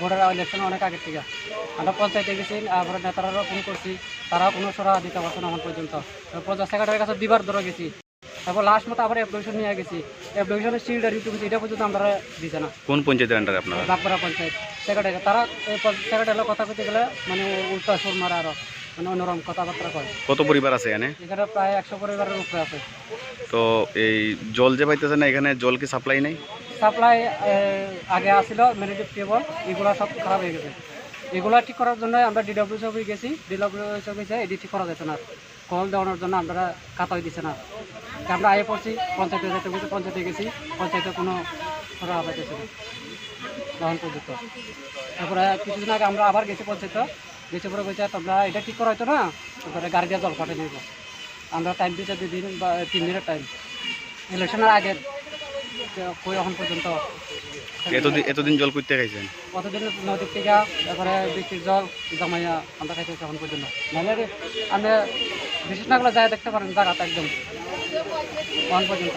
ভোটের ইলেকশন অনেক আগের থেকে। আমরা পঞ্চায়েতে গেছি তারপরে নেতারাও ফোন করছি তারাও কোনো সরা দিতে পারছে না এখন পর্যন্ত। পঞ্চায়েত সেক্রেটারির কাছে দুবার ধরে গেছি। তারপর লাস্ট মতো আবার অ্যাপ্লিকেশন নিয়ে গেছি। অ্যাপ্লিকেশনের সিলটা রিটুক এটা পর্যন্ত আমরা দিছে না। কোন পঞ্চায়েতের আন্ডারে আপনারা? বাগপাড়া পঞ্চায়েত সেক্রেটারি তারা সেক্রেটারির কথা কইতে গেলে মানে উল্টা সুর মারা আরও মানে অন্যরকম কথাবার্তা কয়। কত পরিবার আছে এখানে? এখানে প্রায় একশো পরিবারের উপরে আছে। তো এই জল যে পাইতেছে না এখানে জল কি সাপ্লাই নেই? সাপ্লাই আগে আসছিল মেরিটিভ টেবল এগুলো সব খারাপ হয়ে গেছে। এগুলো ঠিক করার জন্য আমরা ডিডব্লিউ অফিসে গেছি। ডিডব্লিউ অফিসে এটি ঠিক করা যেত না। কল দেওয়ানোর জন্য আমরা কাতাই দিচ্ছে না। আমরা আয়ে পড়ছি, পঞ্চায়েতে যেতে গেছি পঞ্চায়েতে গেছি। পঞ্চায়েতে কোনো করা পাইতেছে না। তখন পর্যন্ত তারপরে কিছুদিন আগে আমরা আবার গেছি পঞ্চায়েত। গেছে পরে বলছে, তোমরা এটা ঠিক করা হতো না? তারপরে গাড়ি দিয়ে জল পাঠিয়ে দিব। আমরা টাইম দিচ্ছি দুই দিন বা তিন দিনের টাইম ইলেকশনের আগে কই এখন পর্যন্ত? এতদিন এতদিন জল করতে খাইছেন কতদিন নদীর থেকে তারপরে বৃষ্টির জল জমাইয়া আমরা খাইতে এখন পর্যন্ত। নাহলে আমি বিশেষ না যায় দেখতে পারেন জায়গাটা একদম। এখন পর্যন্ত।